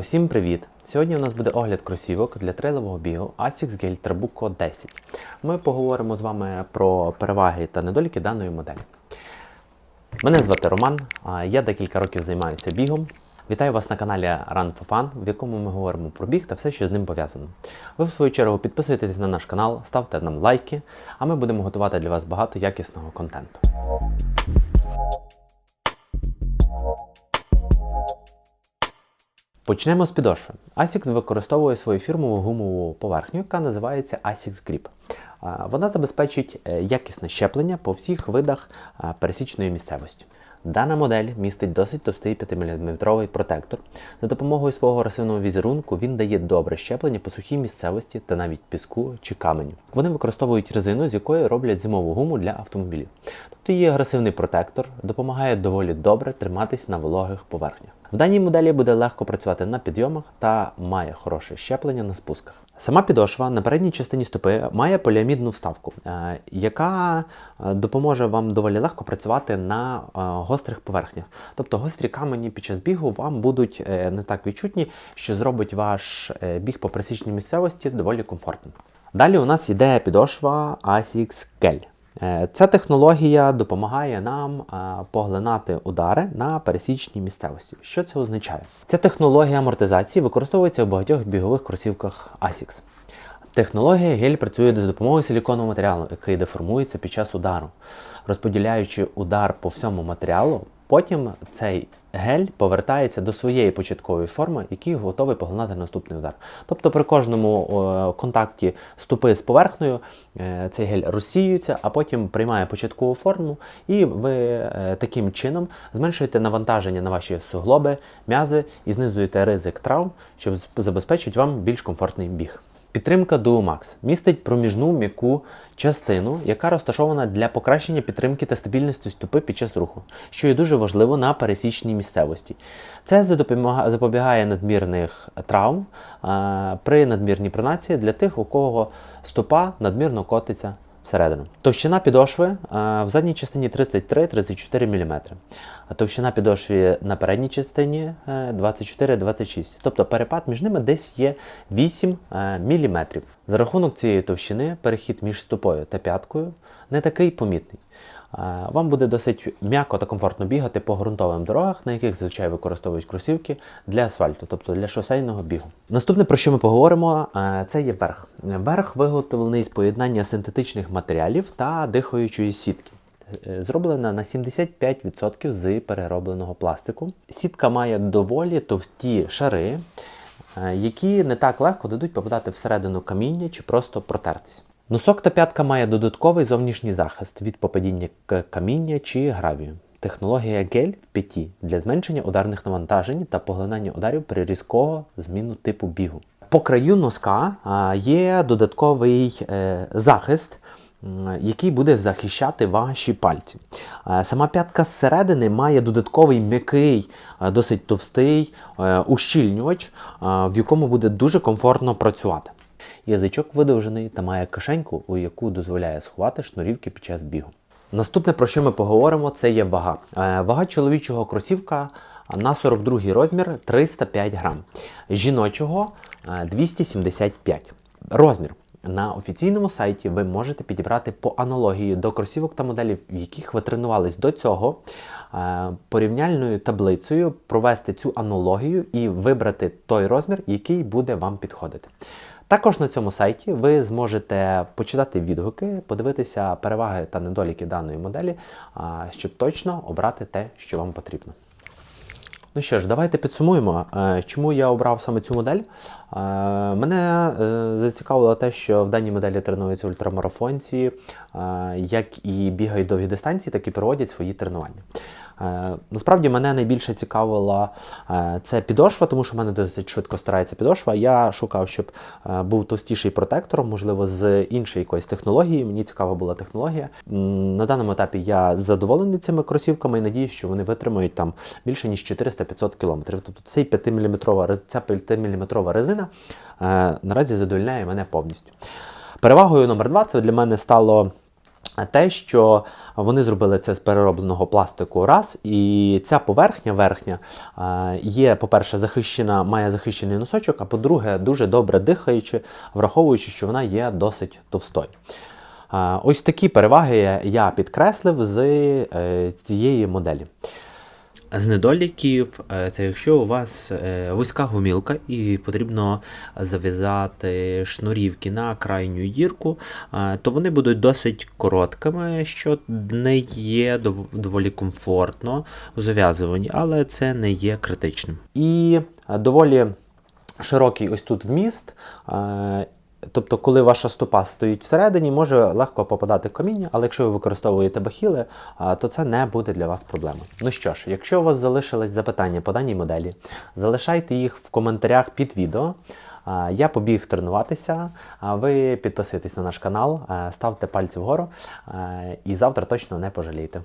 Усім привіт! Сьогодні у нас буде огляд кросівок для трейлового бігу Asics Gel Trabuco 10. Ми поговоримо з вами про переваги та недоліки даної моделі. Мене звати Роман, я декілька років займаюся бігом. Вітаю вас на каналі Run for Fun, в якому ми говоримо про біг та все, що з ним пов'язано. Ви, в свою чергу, підписуйтесь на наш канал, ставте нам лайки, а ми будемо готувати для вас багато якісного контенту. Почнемо з підошви. Asics використовує свою фірмову гумову поверхню, яка називається Asics Grip. Вона забезпечить е, якісне щеплення по всіх видах пересічної місцевості. Дана модель містить досить товстий 5-мм протектор. За допомогою свого росивного візерунку він дає добре щеплення по сухій місцевості та навіть піску чи каменю. Вони використовують резину, з якої роблять зимову гуму для автомобілів. Тобто її агресивний протектор допомагає доволі добре триматись на вологих поверхнях. В даній моделі буде легко працювати на підйомах та має хороше щеплення на спусках. Сама підошва на передній частині стопи має поліамідну вставку, е, яка е, допоможе вам доволі легко працювати на е, гострих поверхнях. Тобто гострі камені під час бігу вам будуть не так відчутні, що зробить ваш біг по пресічній місцевості доволі комфортним. Далі у нас йде підошва ASICS Gel. Е, Ця технологія допомагає нам е, поглинати удари на пересічній місцевості. Що це означає? Ця технологія амортизації використовується в багатьох бігових кросівках ASICS. Технологія гель працює за допомогою силіконового матеріалу, який деформується під час удару, розподіляючи удар по всьому матеріалу. Потім цей гель повертається до своєї початкової форми, який готовий поглинати наступний удар. Тобто при кожному контакті стопи з поверхнею е, цей гель розсіюється, а потім приймає початкову форму, і ви е, таким чином зменшуєте навантаження на ваші суглоби, м'язи і знизуєте ризик травм, щоб забезпечити вам більш комфортний біг. Підтримка DuoMax містить проміжну м'яку частину, яка розташована для покращення підтримки та стабільності стопи під час руху, що є дуже важливо на пересічній місцевості. Це запобігає надмірних травм при надмірній пронації для тих, у кого стопа надмірно котиться всередину. Товщина підошви в задній частині 33-34 мм. А товщина підошви на передній частині е, 24-26. Тобто перепад між ними десь є 8 мм. За рахунок цієї товщини перехід між стопою та п'яткою не такий помітний. Е, Вам буде досить м'яко та комфортно бігати по ґрунтовим дорогах, на яких зазвичай використовують кросівки для асфальту, тобто для шосейного бігу. Наступне, про що ми поговоримо, е, це є верх. Верх виготовлений з поєднання синтетичних матеріалів та дихаючої сітки. Е, Зроблена на 75% з переробленого пластику. Сітка має доволі товсті шари, які не так легко дадуть попадати всередину каміння чи просто протертися. Носок та п'ятка має додатковий зовнішній захист від попадіння каміння чи гравію. Технологія гель в п'яті для зменшення ударних навантажень та поглинання ударів при різкого зміну типу бігу. По краю носка є додатковий е, захист, який буде захищати ваші пальці. Сама п'ятка зсередини має додатковий м'який, досить товстий е, ущільнювач, в якому буде дуже комфортно працювати. Язичок видовжений та має кишеньку, у яку дозволяє сховати шнурівки під час бігу. Наступне, про що ми поговоримо, це є вага. Е, Вага чоловічого кросівка на 42 розмір 305 грам, жіночого е, 275. Розмір. На офіційному сайті ви можете підібрати по аналогії до кросівок та моделів, в яких ви тренувались до цього, е, порівняльною таблицею провести цю аналогію і вибрати той розмір, який буде вам підходити. Також на цьому сайті ви зможете почитати відгуки, подивитися переваги та недоліки даної моделі, щоб точно обрати те, що вам потрібно. Ну що ж, давайте підсумуємо, е, чому я обрав саме цю модель. Е, Мене е, зацікавило те, що в даній моделі тренуються ультрамарафонці, як і бігають довгі дистанції, так і проводять свої тренування. Е, Насправді мене найбільше цікавила е, це підошва, тому що в мене досить швидко старається підошва. Я шукав, щоб е, був товстіший протектор, можливо, з іншої якоїсь технології. Мені цікава була технологія. На даному етапі я задоволений цими кросівками і надіюсь, що вони витримають там більше ніж 400-500 кілометрів. Тобто цей 5-мм, ця 5-мм резина наразі задовольняє мене повністю. Перевагою номер два це для мене стало те, що вони зробили це з переробленого пластику раз, і ця поверхня верхня е, є, по-перше, захищена, має захищений носочок, а по-друге, дуже добре дихаючи, враховуючи, що вона є досить товстою. Е, Ось такі переваги я підкреслив з е, цієї моделі. З недоліків, е, це якщо у вас е, вузька гумілка і потрібно зав'язати шнурівки на крайню дірку, е, то вони будуть досить короткими, що не є доволі комфортно у зав'язуванні, але це не є критичним. І доволі широкий ось тут вміст. Тобто, коли ваша стопа стоїть всередині, може легко попадати каміння, але якщо ви використовуєте бахіли, то це не буде для вас проблемою. Ну що ж, якщо у вас залишились запитання по даній моделі, залишайте їх в коментарях під відео. Я побіг тренуватися. Ви підписуйтесь на наш канал, ставте пальці вгору і завтра точно не пожалієте.